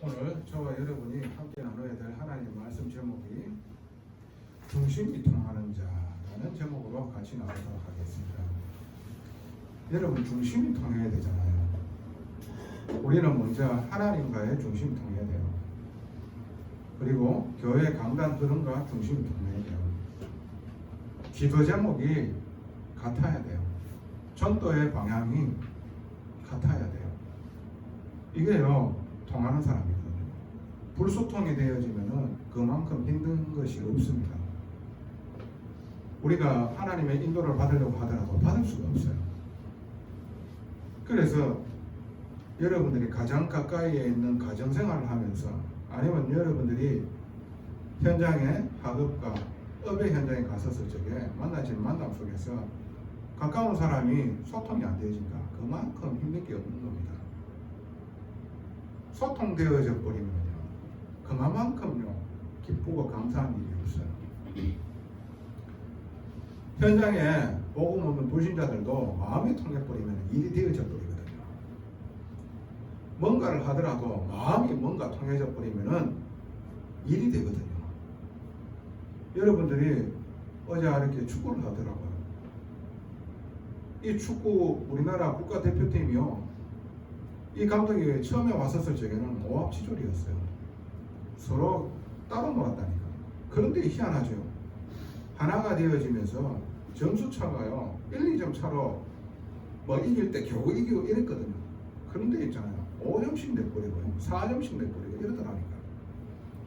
오늘 저와 여러분이 함께 나눠야 될 하나님 말씀 제목이 중심이 통하는 자라는 제목으로 같이 나누도록 하겠습니다. 여러분 중심이 통해야 되잖아요. 우리는 먼저 하나님과의 중심이 통해야 돼요. 그리고 교회 강단 흐름과 중심이 통해야 돼요. 기도 제목이 같아야 돼요. 전도의 방향이 같아야 돼요. 이게요 통하는 사람이거든요. 불소통이 되어지면은 그만큼 힘든 것이 없습니다. 우리가 하나님의 인도를 받으려고 하더라도 받을 수가 없어요. 그래서 여러분들이 가장 가까이에 있는 가정 생활을 하면서 아니면 여러분들이 현장에 학업과 업의 현장에 갔었을 적에 만나진 만남 속에서 가까운 사람이 소통이 안 되어진다. 그만큼 힘든 게 없는 겁니다. 소통되어져 버리면요. 그만큼요. 기쁘고 감사한 일이 없어요. 현장에 복음 없는 불신자들도 마음이 통해버리면 일이 되어져 버리거든요. 뭔가를 하더라도 마음이 뭔가 통해져 버리면은 일이 되거든요. 여러분들이 어제 이렇게 축구를 하더라고요. 이 축구 우리나라 국가대표팀이요. 이 감독이 처음에 왔었을 적에는 오합지졸이었어요. 서로 따로 놀았다니까. 그런데 희한하죠. 하나가 되어지면서 점수 차가요. 1, 2점 차로 뭐 이길 때 겨우 이기고 이랬거든요. 그런데 있잖아요. 5점씩 내버리고 4점씩 내버리고 이러더라니까.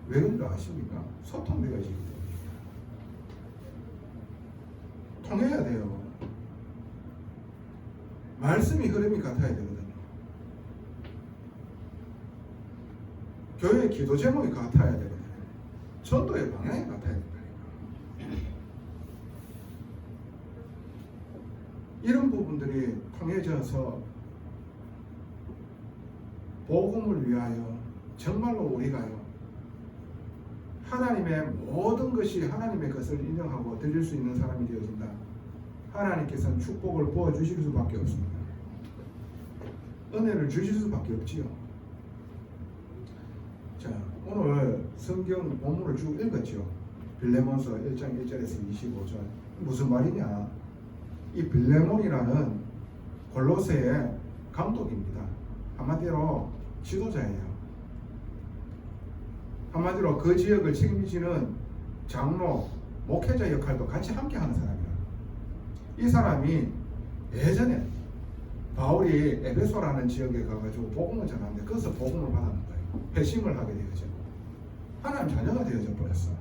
왜 그런지 아십니까? 소통되어지기 때문에. 통해야 돼요. 말씀이 흐름이 같아야 되거든요. 교회의 기도 제목이 같아야 되거든요. 전도의 방향이 같아야 된다니까. 이런 부분들이 통해져서 복음을 위하여 정말로 우리가요 하나님의 모든 것이 하나님의 것을 인정하고 드릴 수 있는 사람이 되어진다. 하나님께서는 축복을 부어 주실 수밖에 없습니다. 은혜를 주실 수밖에 없지요. 자, 오늘 성경 본문을 쭉 읽었죠. 빌레몬서 1장 1절에서 25절. 무슨 말이냐? 이 빌레몬이라는 골로새의 감독입니다. 한마디로 지도자예요. 한마디로 그 지역을 책임지는 장로, 목회자 역할도 같이 함께 하는 사람이라. 이 사람이 예전에 바울이 에베소라는 지역에 가가지고 복음을 전하는데 거기서 복음을 받았는 거예요. 회심을 하게 되어져. 하나님 자녀가 되어져 버렸어.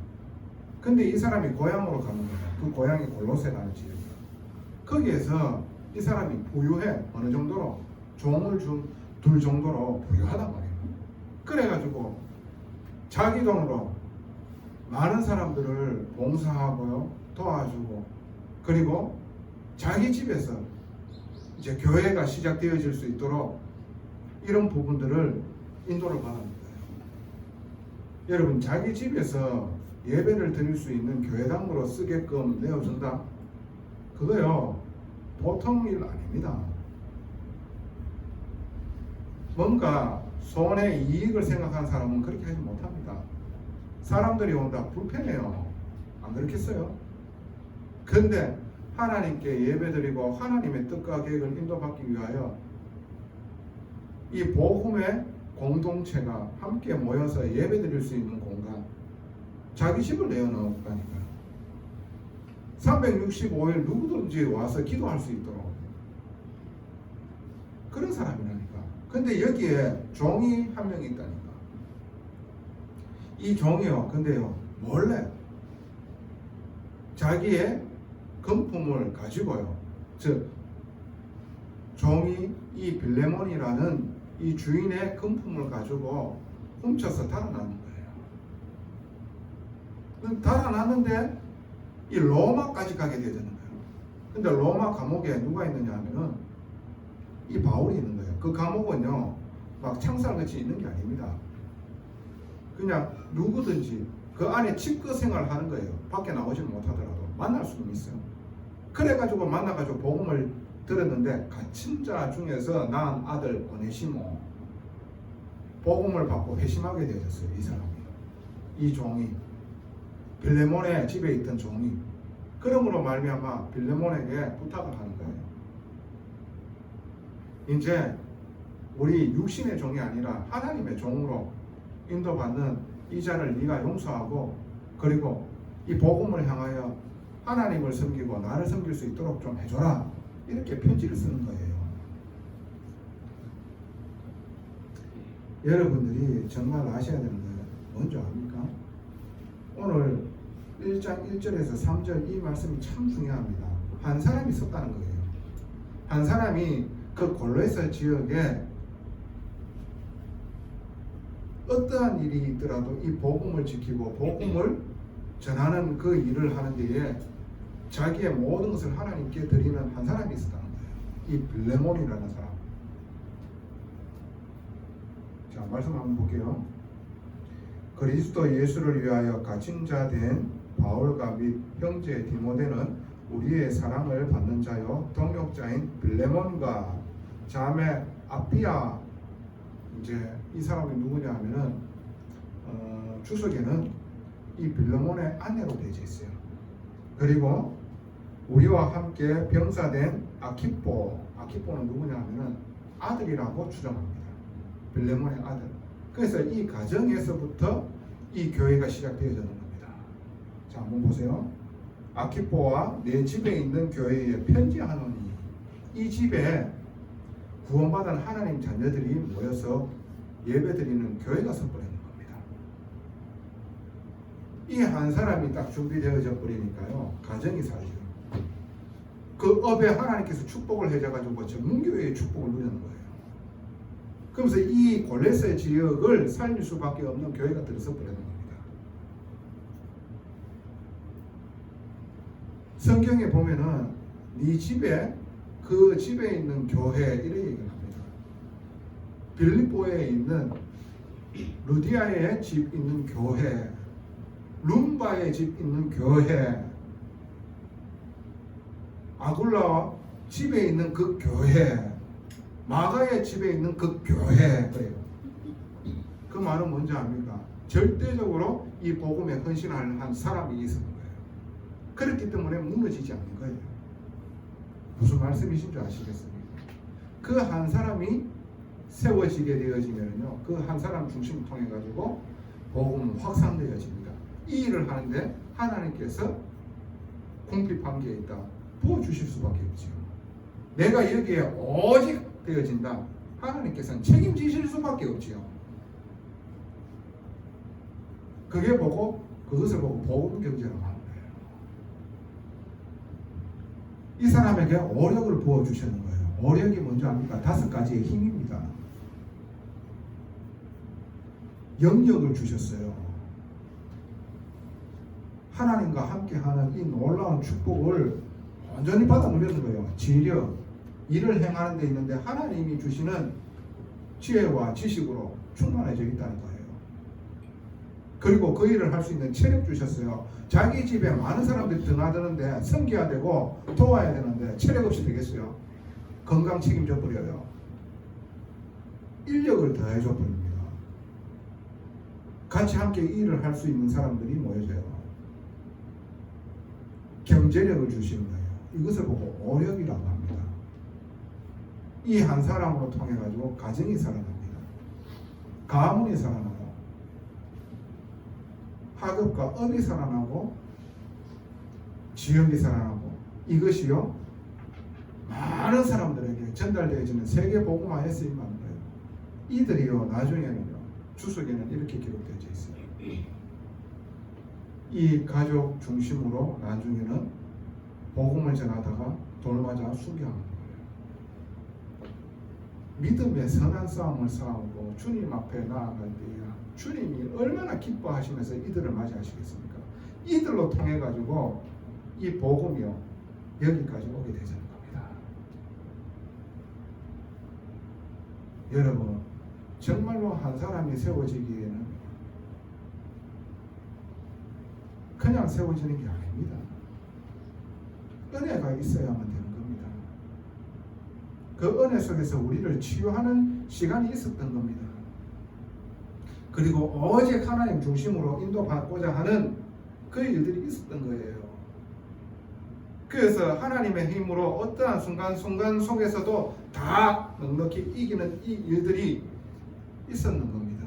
근데 이 사람이 고향으로 가는 거야. 그 고향이 골로세라는 지역이야. 거기에서 이 사람이 부유해. 어느 정도로 종을 준, 둘 정도로 부유하단 말이에요. 그래가지고 자기 돈으로 많은 사람들을 봉사하고요. 도와주고 그리고 자기 집에서 이제 교회가 시작되어질 수 있도록 이런 부분들을 인도를 받는 거예요. 여러분 자기 집에서 예배를 드릴 수 있는 교회당으로 쓰게끔 내어준다. 그거요 보통 일 아닙니다. 뭔가 손의 이익을 생각하는 사람은 그렇게 하지 못합니다. 사람들이 온다 불편해요. 안 그렇겠어요? 근데 하나님께 예배드리고 하나님의 뜻과 계획을 인도받기 위하여 이 복음의 공동체가 함께 모여서 예배드릴 수 있는 공간 자기 집을 내어놓았다니까요 365일 누구든지 와서 기도할 수 있도록. 그런 사람이라니까. 근데 여기에 종이 한 명 있다니까. 이 종이요 근데요 몰래 자기의 금품을 가지고요. 즉 종이 이 빌레몬이라는 이 주인의 금품을 가지고 훔쳐서 달아나는 거예요. 달아났는데 이 로마까지 가게 되는 거예요. 근데 로마 감옥에 누가 있느냐 하면은 이 바울이 있는 거예요. 그 감옥은요 막 창살같이 있는 게 아닙니다. 그냥 누구든지 그 안에 집거 생활을 하는 거예요. 밖에 나오지는 못하더라도 만날 수는 있어요. 그래가지고 만나가지고 복음을 들었는데 갇힌 자 중에서 낳은 아들 오네시모 복음을 받고 회심하게 되어졌어요. 이 사람이. 이 종이 빌레몬의 집에 있던 종이 그러므로 말미암아 빌레몬에게 부탁을 하는 거예요. 이제 우리 육신의 종이 아니라 하나님의 종으로 인도받는 이 자를 네가 용서하고 그리고 이 복음을 향하여 하나님을 섬기고 나를 섬길 수 있도록 좀 해줘라 이렇게 편지를 쓰는 거예요. 여러분들이 정말 아셔야 되는 거예요. 뭔지 압니까? 오늘 1장 1절에서 3절 이 말씀이 참 중요합니다. 한 사람이 썼다는 거예요. 한 사람이 그 골로에서 지역에 어떠한 일이 있더라도 이 복음을 지키고 복음을 전하는 그 일을 하는 데에 자기의 모든 것을 하나님께 드리는 한 사람이 있었다는 거예요. 이 빌레몬이라는 사람. 자, 말씀 한번 볼게요. 그리스도 예수를 위하여 갇힌 자 된 바울과 및 형제 디모데는 우리의 사랑을 받는 자요 동역자인 빌레몬과 자매 아피아 이제 이 사람이 누구냐 하면은 어, 주석에는 이 빌레몬의 아내로 되어 있어요. 그리고 우리와 함께 병사된 아키포 아키포는 누구냐 하면은 아들이라고 추정합니다. 빌레몬의 아들. 그래서 이 가정에서부터 이 교회가 시작되어지는 겁니다. 자, 한번 보세요. 아키포와 내 집에 있는 교회에 편지하노니 이 집에 구원받은 하나님 자녀들이 모여서 예배드리는 교회가 선포되는 겁니다. 이 한 사람이 딱 준비되어져 버리니까요. 가정이 사라져요. 그 업에 하나님께서 축복을 해줘가지고 전문교회의 축복을 누리는 거예요. 그러면서 이 골레스 지역을 살릴 수밖에 없는 교회가 들어서 버리는 겁니다. 성경에 보면은 네 집에 그 집에 있는 교회 이런 얘기를 합니다. 빌립보에 있는 루디아의 집 있는 교회, 룸바의 집 있는 교회, 아굴라 집에 있는 그 교회, 마가의 집에 있는 그 교회 그래요. 그 말은 뭔지 압니까? 절대적으로 이 복음에 헌신할 한 사람이 있었는 거예요. 그렇기 때문에 무너지지 않는 거예요. 무슨 말씀이신 줄 아시겠습니까? 그 한 사람이 세워지게 되어지면요, 그 한 사람 중심을 통해 가지고 복음 확산되어집니다. 이 일을 하는데 하나님께서 궁핍한 게 있다. 부어주실 수밖에 없죠. 내가 여기에 오직 되어진다. 하나님께서는 책임지실 수밖에 없지요. 그게 보고 그것을 보고 복음 경제라고 하는 거예요. 이 사람에게 오력을 부어 주시는 거예요. 오력이 뭔지 압니까? 다섯 가지의 힘입니다. 영역을 주셨어요. 하나님과 함께하는 이 놀라운 축복을 완전히 받아 누리는 거예요. 지력, 일을 행하는 데 있는데 하나님이 주시는 지혜와 지식으로 충만해져 있다는 거예요. 그리고 그 일을 할 수 있는 체력 주셨어요. 자기 집에 많은 사람들이 드나드는데 섬겨야 되고 도와야 되는데 체력 없이 되겠어요. 건강 책임져 버려요. 인력을 더해줘 버립니다. 같이 함께 일을 할 수 있는 사람들이 모여져요. 경제력을 주시는 거예요. 이것을 보고 오력이라고 합니다. 이 한 사람으로 통해 가지고 가정이 살아납니다. 가문이 살아나고 학업과 업이 살아나고 지역이 살아나고 이것이요 많은 사람들에게 전달되어지는 세계 복음화에 쓰임 받는 거예요. 이들이요 나중에는요 주석에는 이렇게 기록되어 있어요. 이 가족 중심으로 나중에는 복음을 전하다가 돌맞아 순교하는 거예요. 믿음의 선한 싸움을 싸우고 주님 앞에 나아갈 때야 주님이 얼마나 기뻐하시면서 이들을 맞이하시겠습니까? 이들로 통해 가지고 이 복음이요 여기까지 오게 겁니다. 여러분 정말로 한 사람이 세워지기에는 그냥 세워지는 게 아닙니다. 은혜가 있어야만 되는 겁니다. 그 은혜 속에서 우리를 치유하는 시간이 있었던 겁니다. 그리고 오직 하나님 중심으로 인도받고자 하는 그 일들이 있었던 거예요. 그래서 하나님의 힘으로 어떠한 순간순간 속에서도 다 넉넉히 이기는 이 일들이 있었는 겁니다.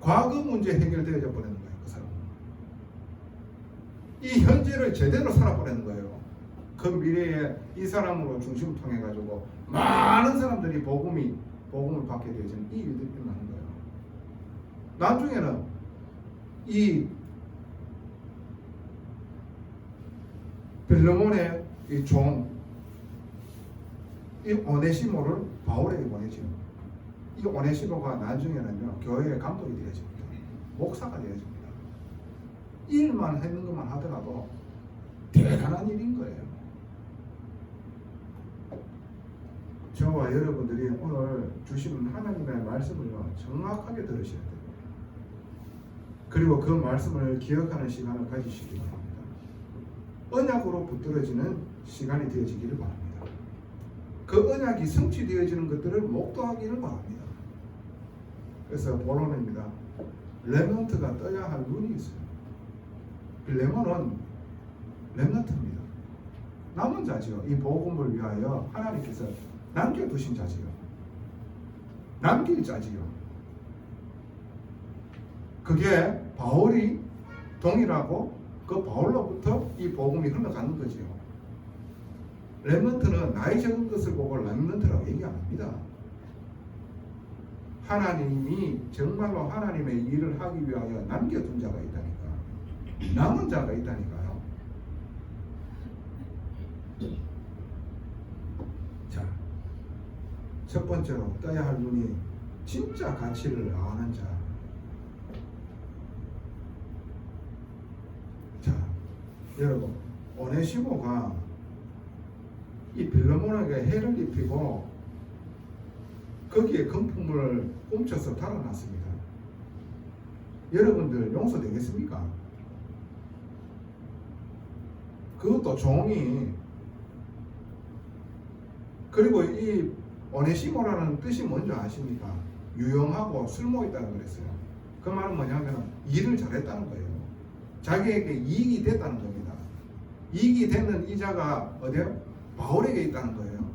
과거 문제 해결되어져 사람은. 이 현재를 제대로 살아버리는 거예요. 그 미래에 이 사람으로 중심을 통해 가지고 많은 사람들이 복음이 복음을 받게 되어지는 이 일들이 일어나는 거예요. 나중에는 이 빌레몬의 이 종, 이 오네시모를 바울에게 보내죠. 이 오네시모가 나중에는요 교회의 감독이 되어집니다. 목사가 되어집니다. 일만 했는 것만 하더라도 대단한 일인 거예요. 저와 여러분들이 오늘 주시는 하나님의 말씀을요 정확하게 들으셔야 돼요. 그리고 그 말씀을 기억하는 시간을 가지시기 바랍니다. 언약으로 붙들어지는 시간이 되어지기를 바랍니다. 그 언약이 성취되어지는 것들을 목도하기를 바랍니다. 그래서 본론입니다. 레몬트가 떠야 할 눈이 있어요. 그 레몬은 렘넌트입니다. 남은 자지요. 이 복음을 위하여 하나님께서 남겨두신 자지요. 남길 자지요. 그게 바울이 동일하고 그 바울로부터 이 복음이 흘러가는 거지요. 렘넌트는 나이 적은 것을 보고 렘넌트라고 얘기 안 합니다. 하나님이 정말로 하나님의 일을 하기 위하여 남겨둔 자가 있다니까. 남은 자가 있다니까요. 자, 첫 번째로 떠야 할 눈이 진짜 가치를 아는 자. 자, 여러분, 오네시모가 이 빌레몬에게 해를 입히고 거기에 금품을 훔쳐서 달아났습니다. 여러분들 용서되겠습니까? 그것도 종이 그리고 이 오네시모라는 뜻이 뭔지 아십니까? 유용하고 쓸모 있다는 그랬어요. 그 말은 뭐냐면 일을 잘했다는 거예요. 자기에게 이익이 됐다는 겁니다. 이익이 되는 이자가 어디요? 바울에게 있다는 거예요.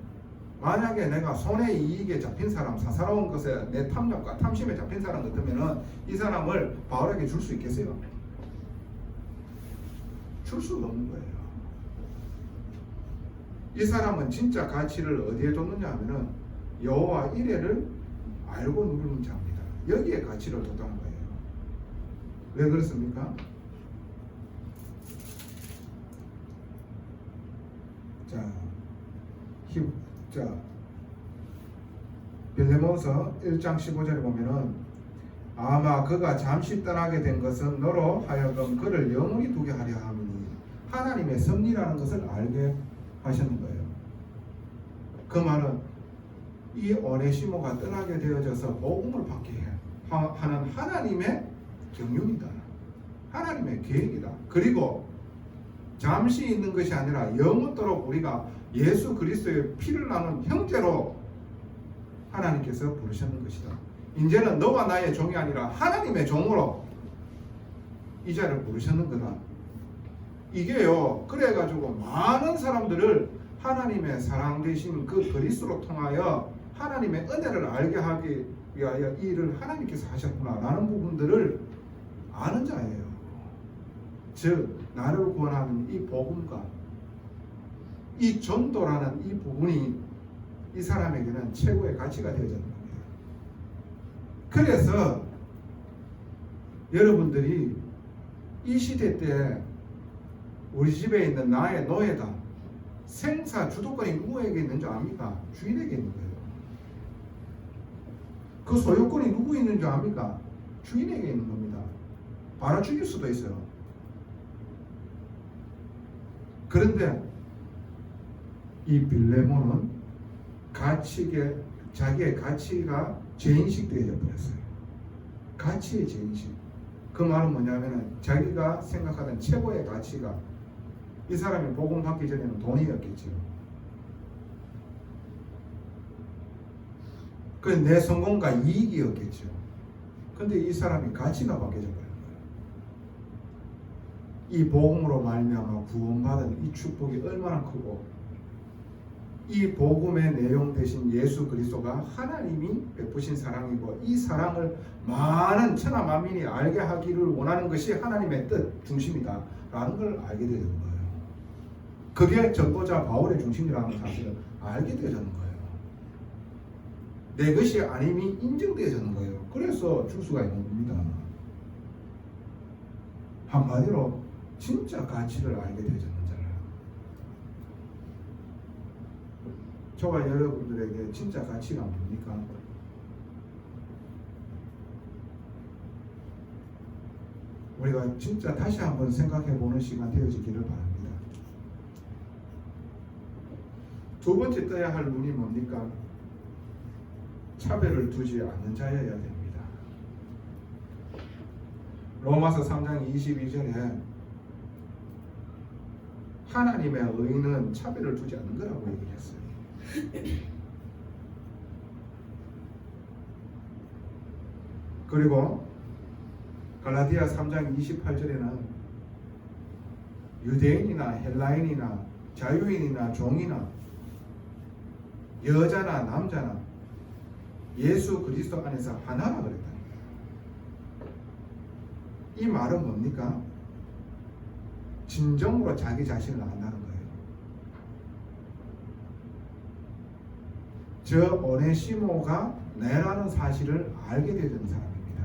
만약에 내가 손해 이익에 잡힌 사람, 사사로운 것에 내 탐욕과 탐심에 잡힌 사람 같으면은 이 사람을 바울에게 줄 수 있겠어요? 줄 수가 없는 거예요. 이 사람은 진짜 가치를 어디에 뒀느냐 하면은 여호와 이레를 알고 누리는 자입니다. 여기에 가치를 뒀다는 거예요. 왜 그렇습니까? 자, 힘, 자, 빌레몬서 1장 15절에 보면은 아마 그가 잠시 떠나게 된 것은 너로 하여금 그를 영원히 두게 하려 함이니 하나님의 섭리라는 것을 알게 하시는 거예요. 그 말은 이 오네시모가 떠나게 되어져서 복음을 받게 하는 하나님의 경륜이다. 하나님의 계획이다. 그리고 잠시 있는 것이 아니라 영원토록 우리가 예수 그리스도의 피를 나눈 형제로 하나님께서 부르셨는 것이다. 이제는 너와 나의 종이 아니라 하나님의 종으로 이 자를 부르셨는 거다. 이게요. 그래가지고 많은 사람들을 하나님의 사랑 되신 그 그리스도로 통하여 하나님의 은혜를 알게 하기 위하여 이 일을 하나님께서 하셨구나라는 부분들을 아는 자예요. 즉 나를 구원하는 이 복음과 이 전도라는 이 부분이 이 사람에게는 최고의 가치가 되어졌는 겁니다. 그래서 여러분들이 이 시대 때 우리 집에 있는 나의 노예다. 생사 주도권이 누구에게 있는 줄 압니까? 주인에게 있는 거예요. 그 소유권이 누구 있는 줄 압니까? 주인에게 있는 겁니다. 바로 죽일 수도 있어요. 그런데 이 빌레몬은 가치게 자기의 가치가 죄인식 되어져 버렸어요. 가치의 죄인식. 그 말은 뭐냐면은 자기가 생각하던 최고의 가치가 이 사람이 복음 받기 전에는 돈이었겠죠. 그내 성공과 이익이었겠죠. 근데 이 사람이 가치가 바뀌어져 버린 거예요. 이 복음으로 말미암아 구원받은 이 축복이 얼마나 크고 이 복음의 내용 대신 예수 그리스도가 하나님이 베푸신 사랑이고 이 사랑을 많은 천하 만민이 알게 하기를 원하는 것이 하나님의 뜻 중심이다라는 걸 알게 되는 거예요. 그게 전도자 바울의 중심이라는 사실을 알게 되어지는 거예요. 내 것이 아님이 인정되어지는 거예요. 그래서 줄 수가 있는 겁니다. 한마디로 진짜 가치를 알게 되어지는 자라. 저와 여러분들에게 진짜 가치가 뭡니까? 우리가 진짜 다시 한번 생각해 보는 시간 되어지기를 바랍니다. 두 번째 떠야 할 눈이 뭡니까? 차별을 두지 않는 자여야 됩니다. 로마서 3장 22절에 하나님의 의는 차별을 두지 않는 거라고 얘기했어요. 그리고 갈라디아 3장 28절에는 유대인이나 헬라인이나 자유인이나 종이나 여자나 남자나 예수 그리스도 안에서 하나라 그랬다. 이 말은 뭡니까? 진정으로 자기 자신을 안다는 거예요. 저 오네시모가 내라는 사실을 알게 되는 사람입니다.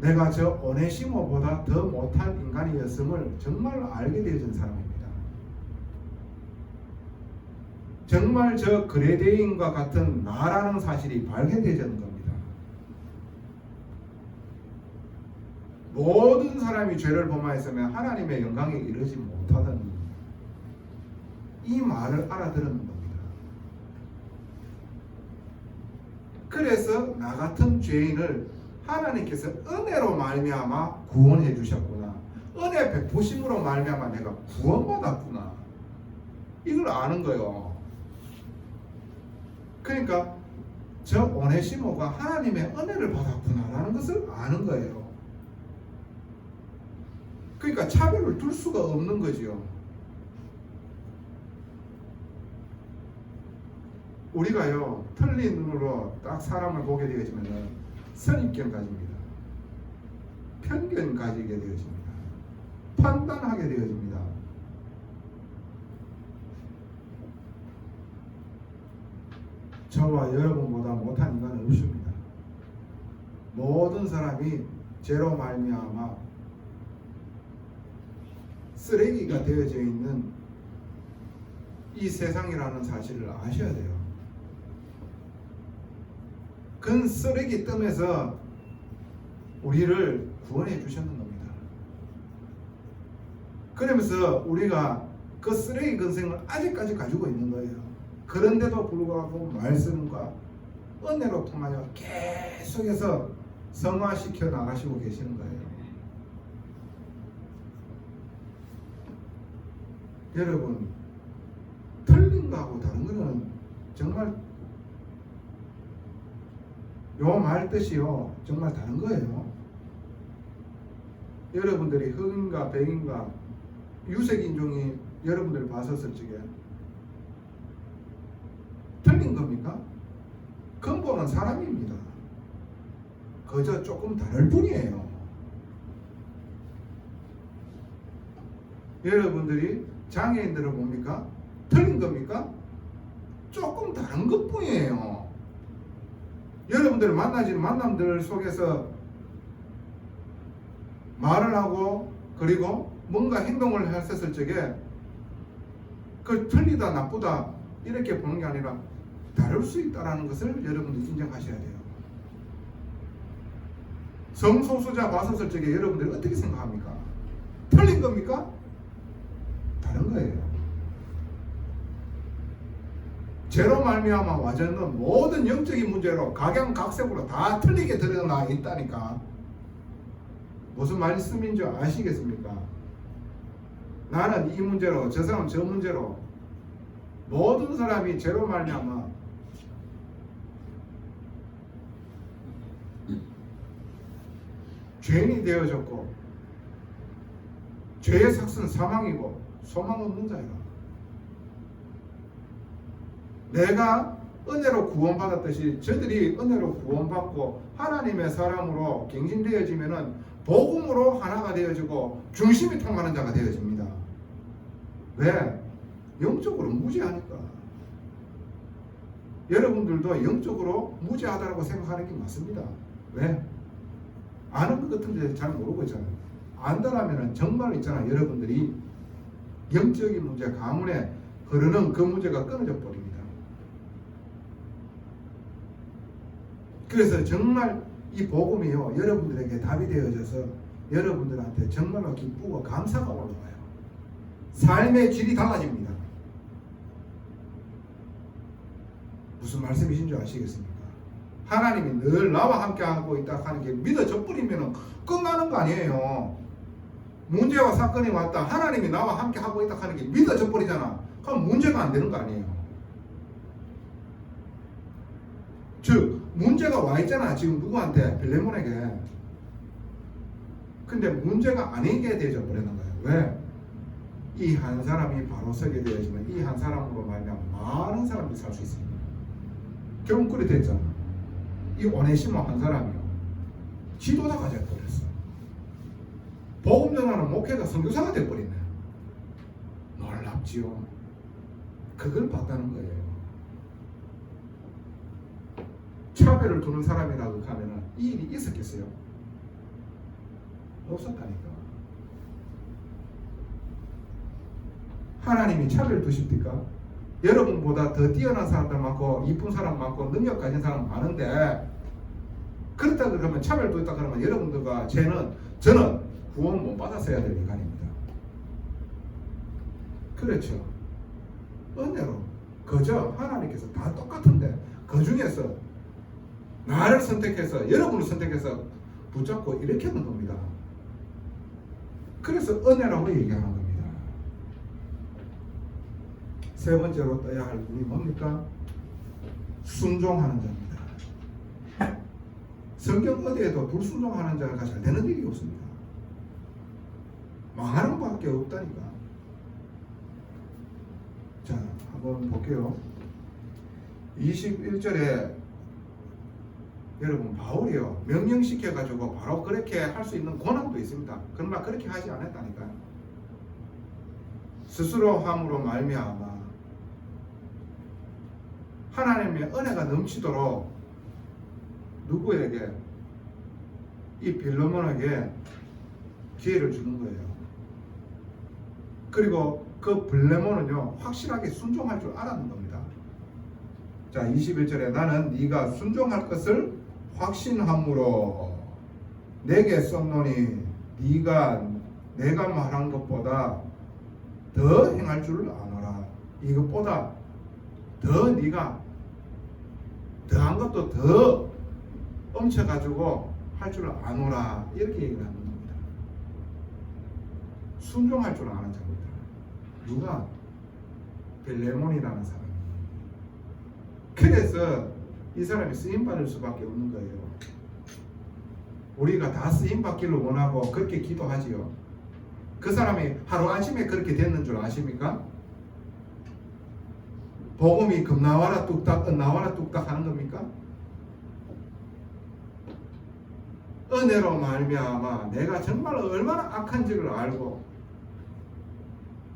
내가 저 오네시모보다 더 못한 인간이었음을 정말 알게 되어진 사람입니다. 정말 저 그레데인과 같은 나라는 사실이 발견되어지는 겁니다. 모든 사람이 죄를 범하였으면 하나님의 영광에 이르지 못하던 이 말을 알아들은 겁니다. 그래서 나 같은 죄인을 하나님께서 은혜로 말미암아 구원해 주셨구나. 은혜 베푸심으로 말미암아 내가 구원받았구나. 이걸 아는 거예요. 그러니까 저 오네시모가 하나님의 은혜를 받았구나라는 것을 아는 거예요. 그러니까 차별을 둘 수가 없는 거지요. 우리가요 틀린 눈으로 딱 사람을 보게 되어지면 선입견 가집니다. 편견 가지게 되어집니다. 판단하게 되어집니다. 저와 여러분보다 못한 인간은 없습니다. 모든 사람이 죄로 말미암아 쓰레기가 되어져 있는 이 세상이라는 사실을 아셔야 돼요. 그 쓰레기 뜸에서 우리를 구원해 주셨는 겁니다. 그러면서 우리가 그 쓰레기 근생을 아직까지 가지고 있는 거예요. 그런데도 불구하고 말씀과 은혜로 통하여 계속해서 성화시켜 나가시고 계시는 거예요. 여러분 틀린 거하고 다른 거는 정말 요말 뜻이요 정말 다른 거예요. 여러분들이 흑인과 백인과 유색 인종이 여러분들 봤었을 적에 틀린 겁니까? 근본은 사람입니다. 그저 조금 다를 뿐이에요. 여러분들이 장애인들을 봅니까? 틀린 겁니까? 조금 다른 것 뿐이에요. 여러분들 만나지는 만남들 속에서 말을 하고 그리고 뭔가 행동을 했었을 적에 그 틀리다 나쁘다 이렇게 보는 게 아니라 다를 수 있다라는 것을 여러분들 인정하셔야 돼요. 성소수자 봤었을 적에 여러분들이 어떻게 생각합니까? 틀린 겁니까? 다른 거예요. 죄로 말미암아 와전은 모든 영적인 문제로 각양각색으로 다 틀리게 드러나 있다니까. 무슨 말씀인 줄 아시겠습니까? 나는 이 문제로 저 사람 저 문제로 모든 사람이 죄로 말미암아 죄인이 되어졌고 죄의 삭은 사망이고 소망 없는 자이라. 내가 은혜로 구원받았듯이 저들이 은혜로 구원받고 하나님의 사람으로 갱신되어지면은 복음으로 하나가 되어지고 중심이 통하는 자가 되어집니다. 왜? 영적으로 무지하니까. 여러분들도 영적으로 무지하다고 생각하는 게 맞습니다. 왜? 아는 것 같은데 잘 모르고 있잖아요. 안다라면 정말 있잖아요. 여러분들이 영적인 문제, 가문에 흐르는 그 문제가 끊어져 버립니다. 그래서 정말 이 복음이요 여러분들에게 답이 되어져서 여러분들한테 정말로 기쁘고 감사가 올라와요. 삶의 질이 달라집니다. 무슨 말씀이신 줄 아시겠습니까? 하나님이 늘 나와 함께 하고 있다 하는 게 믿어져 버리면 끝나는 거 아니에요. 문제와 사건이 왔다. 하나님이 나와 함께 하고 있다 하는 게 믿어져 버리잖아. 그럼 문제가 안 되는 거 아니에요. 즉 문제가 와 있잖아. 지금 누구한테 빌레몬에게. 근데 문제가 아니게 되져 버리는 거예요. 왜? 이 한 사람이 바로 서게 되어지면 이 한 사람으로 말하면 많은 사람들이 살 수 있습니다. 결국 그래 됐잖아. 이 오네시모 한 사람이요. 지도자가 돼버렸어. 복음 전하는 목회자 선교사가 돼버리네. 놀랍지요. 그걸 봤다는 거예요. 차별을 두는 사람이라고 하면은 이 일이 있었겠어요? 없었다니까. 하나님이 차별 두십니까? 여러분보다 더 뛰어난 사람들 많고 이쁜 사람 많고 능력 가진 사람 많은데 그렇다 그러면 차별 두었다 그러면 여러분들과 쟤는 저는 구원 못 받았어야 될 인간입니다. 그렇죠. 은혜로 그저 하나님께서 다 똑같은데 그 중에서 나를 선택해서 여러분을 선택해서 붙잡고 이렇게 하는 겁니다. 그래서 은혜라고 얘기하는 겁니다. 세 번째로 떠야 할 분이 뭡니까? 순종하는 자입니다. 성경 어디에도 불순종하는 자가 잘 되는 일이 없습니다. 망하는 밖에 없다니까. 자, 한번 볼게요. 21절에 여러분 바울이요 명령시켜 가지고 바로 그렇게 할 수 있는 권한도 있습니다. 그러나 그렇게 하지 않았다니까. 스스로 함으로 말미암아 하나님의 은혜가 넘치도록 누구에게 이 빌로몬에게 기회를 주는 거예요. 그리고 그 빌레몬은요 확실하게 순종할 줄 알았는 겁니다. 자 21절에 나는 네가 순종할 것을 확신함으로 내게 썼노니 네가 내가 말한 것보다 더 행할 줄 아노라. 이것보다 더 네가 더한 것도 더 엄쳐가지고 할 줄 아노라 이렇게 얘기를 하는 겁니다. 순종할 줄 아는 자입니다. 누가 벨레몬이라는 사람이. 그래서 이 사람이 쓰임 받을 수밖에 없는 거예요. 우리가 다 쓰임 받기를 원하고 그렇게 기도하지요. 그 사람이 하루 아침에 그렇게 됐는 줄 아십니까? 복음이 금 나와라 뚝딱 은 나와라 뚝딱 하는 겁니까? 은혜로 말미암아 내가 정말 얼마나 악한지를 알고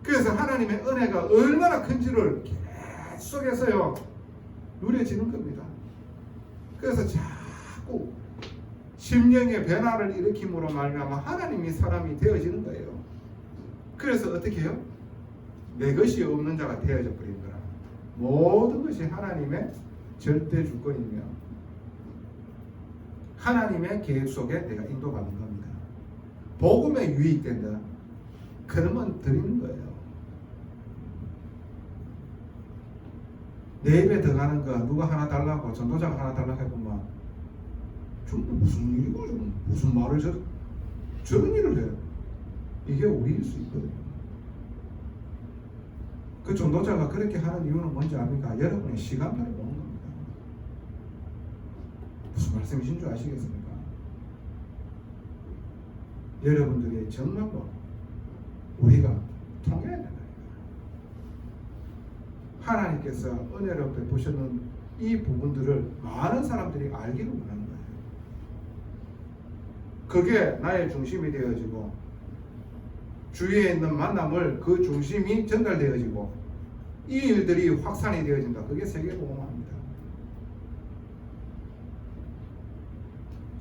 그래서 하나님의 은혜가 얼마나 큰지를 계속해서요 누려지는 겁니다. 그래서 자꾸 심령의 변화를 일으킴으로 말미암아 하나님이 사람이 되어지는 거예요. 그래서 어떻게 해요? 내 것이 없는 자가 되어져 버린 거라. 모든 것이 하나님의 절대 주권이며 하나님의 계획 속에 내가 인도받는 겁니다. 복음에 유익된다. 그러면 드리는 거예요. 내 입에 들어가는 거 누가 하나 달라고 전도자가 하나 달라고 했구만 좀 무슨 일이고 좀 무슨 말을 저, 저런 일을 해 이게 우리일 수 있거든요 그 전도자가 그렇게 하는 이유는 뭔지 압니까? 여러분의 겁니다 무슨 말씀이신 줄 아시겠습니까? 여러분들이 정말로 우리가 통해야 된다. 하나님께서 은혜를 베푸셨는 이 부분들을 많은 사람들이 알기를 원하는 거예요. 그게 나의 중심이 되어지고 주위에 있는 만남을 그 중심이 전달되어지고 이 일들이 확산이 되어진다. 그게 세계복음화입니다.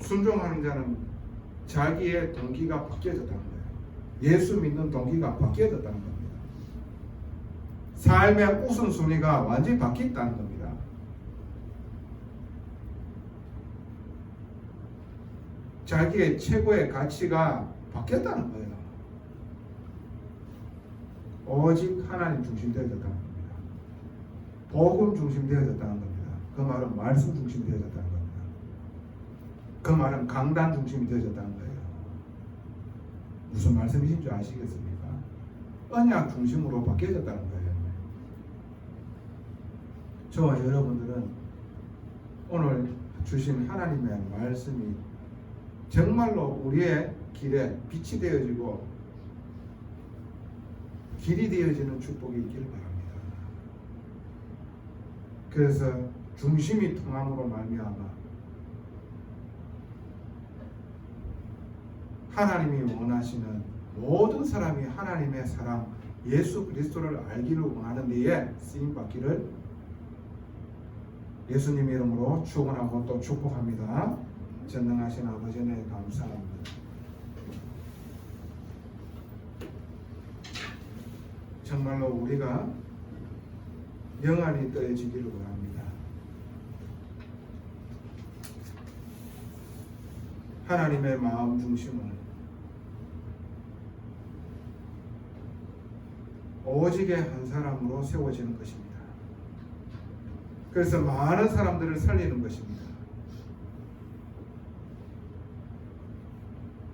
순종하는 자는 자기의 동기가 바뀌어졌다는 거예요. 예수 믿는 동기가 바뀌어졌다는 겁니다. 삶의 우선순위가 완전히 바뀌었다는 겁니다. 자기의 최고의 가치가 바뀌었다는 거예요. 오직 하나님 중심 되어졌다는 겁니다. 복음 중심 되어졌다는 겁니다. 그 말은 말씀 중심 되어졌다는 겁니다. 그 말은 강단 중심이 되어졌다는 거예요. 무슨 말씀이신 줄 아시겠습니까? 언약 중심으로 바뀌어졌다는 거예요. 저와 여러분들은 오늘 주신 하나님의 말씀이 정말로 우리의 길에 빛이 되어지고 길이 되어지는 축복이 있기를 바랍니다. 그래서 중심이 통함으로 말미암아 하나님이 원하시는 모든 사람이 하나님의 사랑 예수 그리스도를 알기를 원하는 데에 쓰임 받기를 예수님 이름으로 축원하고 또 축복합니다. 전능하신 아버지 네 감사합니다. 정말로 우리가 영안이 떠해지기를 원합니다. 하나님의 마음 중심은 오직의 한 사람으로 세워지는 것입니다. 그래서 많은 사람들을 살리는 것입니다.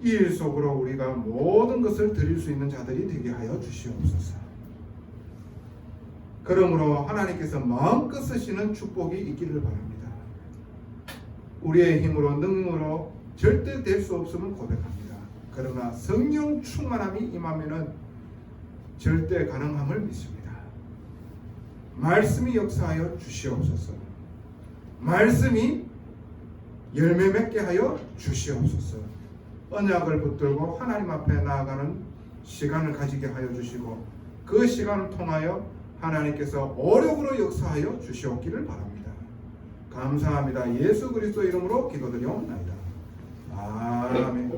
이 일 속으로 우리가 모든 것을 드릴 수 있는 자들이 되게 하여 주시옵소서. 그러므로 하나님께서 마음껏 쓰시는 축복이 있기를 바랍니다. 우리의 힘으로 능력으로 절대 될 수 없음을 고백합니다. 그러나 성령 충만함이 임하면은 절대 가능함을 믿습니다. 말씀이 역사하여 주시옵소서. 말씀이 열매 맺게 하여 주시옵소서. 언약을 붙들고 하나님 앞에 나아가는 시간을 가지게 하여 주시고 그 시간을 통하여 하나님께서 오력으로 역사하여 주시옵기를 바랍니다. 감사합니다. 예수 그리스도 이름으로 기도드리옵나이다. 아멘.